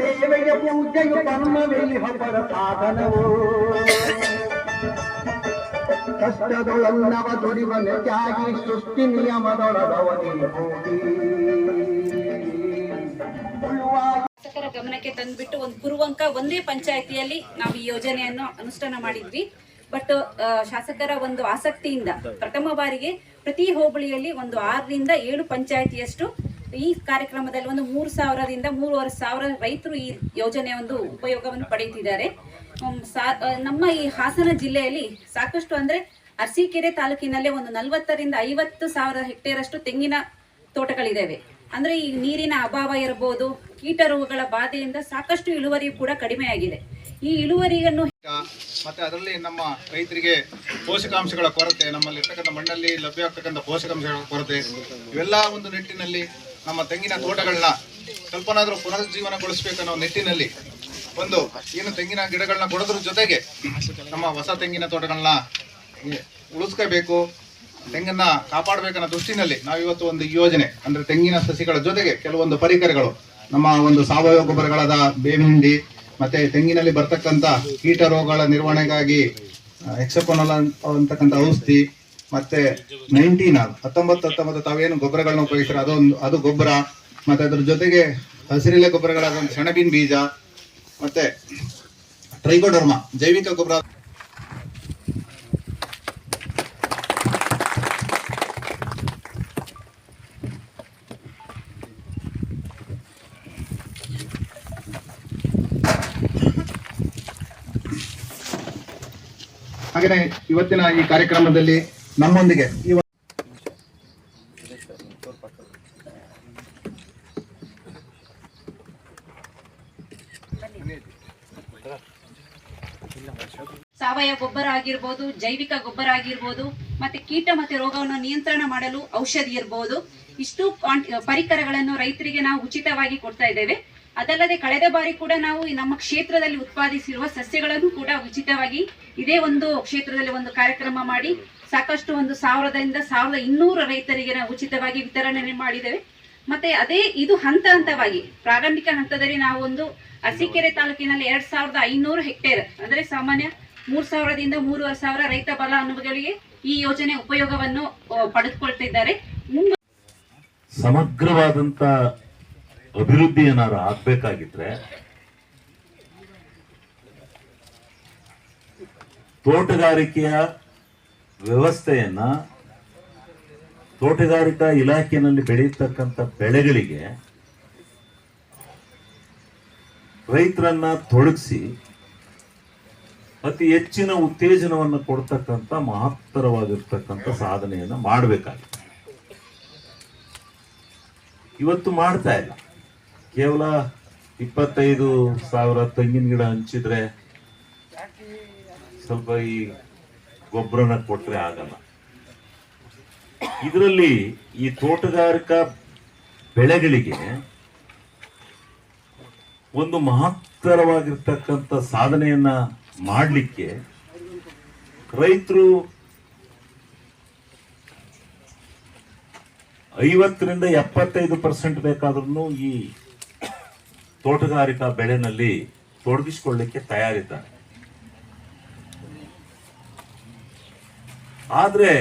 ದೇವೆಯ ಪೂಜೆಯು ಕರ್ಮವೆಲ್ಲಿ ಹೊಬ್ಬರ ಸಾಧನವು ಕಷ್ಟದೊಳನ್ನವ ದುಡಿವನೆ ತ್ಯಾಗಿ ಸೃಷ್ಟಿ ನಿಯಮದೊಳಗವನಿ ಹೋಗಿ ಉಳುವಾಗಿ ಶಾಸಕರ ಗಮನಕ್ಕೆ ತಂದ್ಬಿಟ್ಟು ಒಂದು ಕುರುವಂಕ ಒಂದೇ ಪಂಚಾಯತಿಯಲ್ಲಿ ನಾವು ಈ ಯೋಜನೆಯನ್ನು ಅನುಷ್ಠಾನ ಮಾಡಿದ್ವಿ. ಬಟ್ ಶಾಸಕರ ಒಂದು ಆಸಕ್ತಿಯಿಂದ ಪ್ರಥಮ ಬಾರಿಗೆ ಪ್ರತಿ ಹೋಬಳಿಯಲ್ಲಿ ಒಂದು ಆರರಿಂದ ಏಳು ಪಂಚಾಯತಿಯಷ್ಟು ಈ ಕಾರ್ಯಕ್ರಮದಲ್ಲಿ ಒಂದು ಮೂರು ಸಾವಿರದಿಂದ ಮೂರುವರೆ ಸಾವಿರ ರೈತರು ಈ ಯೋಜನೆಯ ಒಂದು ಉಪಯೋಗವನ್ನು ಪಡೆಯುತ್ತಿದ್ದಾರೆ. ನಮ್ಮ ಈ ಹಾಸನ ಜಿಲ್ಲೆಯಲ್ಲಿ ಸಾಕಷ್ಟು ಅಂದ್ರೆ ಅರಸೀಕೆರೆ ತಾಲೂಕಿನಲ್ಲೇ ಒಂದು ನಲವತ್ತರಿಂದ ಐವತ್ತು ಸಾವಿರ ಹೆಕ್ಟೇರ್ ಅಷ್ಟು ತೆಂಗಿನ ತೋಟಗಳಿದ್ದಾವೆ. ಅಂದ್ರೆ ಈ ನೀರಿನ ಅಭಾವ ಇರಬಹುದು ಕೀಟ ರೋಗಗಳ ಬಾಧೆಯಿಂದ ಸಾಕಷ್ಟು ಇಳುವರಿ ಕೂಡ ಕಡಿಮೆಯಾಗಿದೆ. ಈ ಇಳುವರಿಯನ್ನು ಮತ್ತೆ ಅದರಲ್ಲಿ ನಮ್ಮ ರೈತರಿಗೆ ಪೋಷಕಾಂಶಗಳ ಕೊರತೆ, ನಮ್ಮಲ್ಲಿ ಇರ್ತಕ್ಕಂಥ ಮಣ್ಣಲ್ಲಿ ಲಭ್ಯ ಆಗ್ತಕ್ಕಂಥ ಪೋಷಕಾಂಶಗಳ ಕೊರತೆ, ಇವೆಲ್ಲ ಒಂದು ನಿಟ್ಟಿನಲ್ಲಿ ನಮ್ಮ ತೆಂಗಿನ ತೋಟಗಳನ್ನ ಸ್ವಲ್ಪನಾದ್ರೂ ಪುನರುಜ್ಜೀವನಗೊಳಿಸ್ಬೇಕನ್ನೋ ನಿಟ್ಟಿನಲ್ಲಿ ಒಂದು ಏನು ತೆಂಗಿನ ಗಿಡಗಳನ್ನ ಕೊಡೋದ್ರ ಜೊತೆಗೆ ನಮ್ಮ ಹೊಸ ತೆಂಗಿನ ತೋಟಗಳನ್ನ ಉಳಿಸ್ಕೋಬೇಕು. ತೆಂಗನ್ನ ಕಾಪಾಡಬೇಕನ್ನೋ ದೃಷ್ಟಿನಲ್ಲಿ ನಾವಿವತ್ತು ಒಂದು ಯೋಜನೆ, ಅಂದ್ರೆ ತೆಂಗಿನ ಸಸಿಗಳ ಜೊತೆಗೆ ಕೆಲವೊಂದು ಪರಿಕರಗಳು, ನಮ್ಮ ಒಂದು ಸಾವಯವ ಗೊಬ್ಬರಗಳಾದ ಬೇವಿನ ಹಿಂಡಿ ಮತ್ತೆ ತೆಂಗಿನಲ್ಲಿ ಬರ್ತಕ್ಕಂಥ ಕೀಟ ರೋಗಗಳ ನಿರ್ವಹಣೆಗಾಗಿ ಎಕ್ಸಪೋನಲ್ ಅಂತಕ್ಕಂಥ ಔಷಧಿ, ಮತ್ತೆ ನೈನ್ಟೀನ್ ಹತ್ತೊಂಬತ್ತು ಹತ್ತೊಂಬತ್ತು ತಾವೇನು ಗೊಬ್ಬರಗಳನ್ನ ಉಪಯೋಗಿಸ್ತಾರೆ, ಅದೊಂದು, ಅದು ಗೊಬ್ಬರ, ಮತ್ತೆ ಅದ್ರ ಜೊತೆಗೆ ಹಸಿರೆಲೆ ಗೊಬ್ಬರಗಳಾದ ಸೆಣಬಿನ ಬೀಜ, ಮತ್ತೆ ಟ್ರೈಕೋಡರ್ಮ ಜೈವಿಕ ಗೊಬ್ಬರ ಹಾಗೆಯೇ ಇವತ್ತಿನ ಈ ಕಾರ್ಯಕ್ರಮದಲ್ಲಿ ನಮ್ಮೊಂದಿಗೆ ಸಾವಯವ ಗೊಬ್ಬರ ಆಗಿರ್ಬೋದು, ಜೈವಿಕ ಗೊಬ್ಬರ ಆಗಿರ್ಬೋದು, ಮತ್ತೆ ಕೀಟ ಮತ್ತೆ ರೋಗವನ್ನು ನಿಯಂತ್ರಣ ಮಾಡಲು ಔಷಧಿ ಇರ್ಬೋದು. ಇಷ್ಟು ಪರಿಕರಗಳನ್ನು ರೈತರಿಗೆ ನಾವು ಉಚಿತವಾಗಿ ಕೊಡ್ತಾ ಇದ್ದೇವೆ. ಅದಲ್ಲದೆ ಕಳೆದ ಬಾರಿ ಕೂಡ ನಾವು ನಮ್ಮ ಕ್ಷೇತ್ರದಲ್ಲಿ ಉತ್ಪಾದಿಸಿರುವ ಸಸ್ಯಗಳನ್ನು ಕೂಡ ಉಚಿತವಾಗಿ ಇದೇ ಒಂದು ಕ್ಷೇತ್ರದಲ್ಲಿ ಒಂದು ಕಾರ್ಯಕ್ರಮ ಮಾಡಿ ಸಾಕಷ್ಟು ಒಂದು ಸಾವಿರದಿಂದ ಸಾವಿರದ ಇನ್ನೂರು ರೈತರಿಗೆ ನಾವು ಉಚಿತವಾಗಿ ವಿತರಣೆ ಮಾಡಿದ್ದೇವೆ. ಮತ್ತೆ ಅದೇ ಇದು ಹಂತ ಹಂತವಾಗಿ, ಪ್ರಾರಂಭಿಕ ಹಂತದಲ್ಲಿ ನಾವು ಒಂದು ಅರಸೀಕೆರೆ ತಾಲೂಕಿನಲ್ಲಿ ಎರಡ್ ಸಾವಿರದ ಐನೂರು ಹೆಕ್ಟೇರ್, ಅಂದ್ರೆ ಸಾಮಾನ್ಯ ಮೂರ್ ಸಾವಿರದಿಂದ ಮೂರುವರೆ ಸಾವಿರ ರೈತ ಫಲಾನುಭವಿಗಳಿಗೆ ಈ ಯೋಜನೆ ಉಪಯೋಗವನ್ನು ಪಡೆದುಕೊಳ್ತಿದ್ದಾರೆ ಸಮಗ್ರವಾದಂತ ಅಭಿವೃದ್ಧಿ ಏನಾದ್ರು ಆಗ್ಬೇಕಾಗಿದ್ರೆ ತೋಟಗಾರಿಕೆಯ ವ್ಯವಸ್ಥೆಯನ್ನ ತೋಟಗಾರಿಕಾ ಇಲಾಖೆಯಲ್ಲಿ ಬೆಳೆಯತಕ್ಕಂಥ ಬೆಳೆಗಳಿಗೆ ರೈತರನ್ನ ತೊಡಗಿಸಿ ಅತಿ ಹೆಚ್ಚಿನ ಉತ್ತೇಜನವನ್ನು ಕೊಡ್ತಕ್ಕಂಥ ಮಹತ್ತರವಾಗಿರ್ತಕ್ಕಂಥ ಸಾಧನೆಯನ್ನ ಮಾಡಬೇಕಾಗಿದೆ ಇವತ್ತು ಮಾಡ್ತಾ ಇಲ್ಲ. ಕೇವಲ ಇಪ್ಪತ್ತೈದು ಸಾವಿರ ತೆಂಗಿನ ಗಿಡ ಹಂಚಿದ್ರೆ ಸ್ವಲ್ಪ ಈ ಗೊಬ್ಬರನ ಕೊಟ್ರೆ ಆಗಲ್ಲ. ಇದರಲ್ಲಿ ಈ ತೋಟಗಾರಿಕಾ ಬೆಳೆಗಳಿಗೆ ಒಂದು ಮಹತ್ತರವಾಗಿರ್ತಕ್ಕಂಥ ಸಾಧನೆಯನ್ನ ಮಾಡಲಿಕ್ಕೆ ರೈತರು ಐವತ್ತರಿಂದ ಎಪ್ಪತ್ತೈದು ಪರ್ಸೆಂಟ್ ಬೇಕಾದ್ರೂ ಈ ತೋಟಗಾರಿಕಾ ಬೆಳೆನಲ್ಲಿ ತೊಡಗಿಸಿಕೊಳ್ಳಿಕ್ಕೆ ತಯಾರಿದ್ದಾರೆ. ಆದ್ರೆ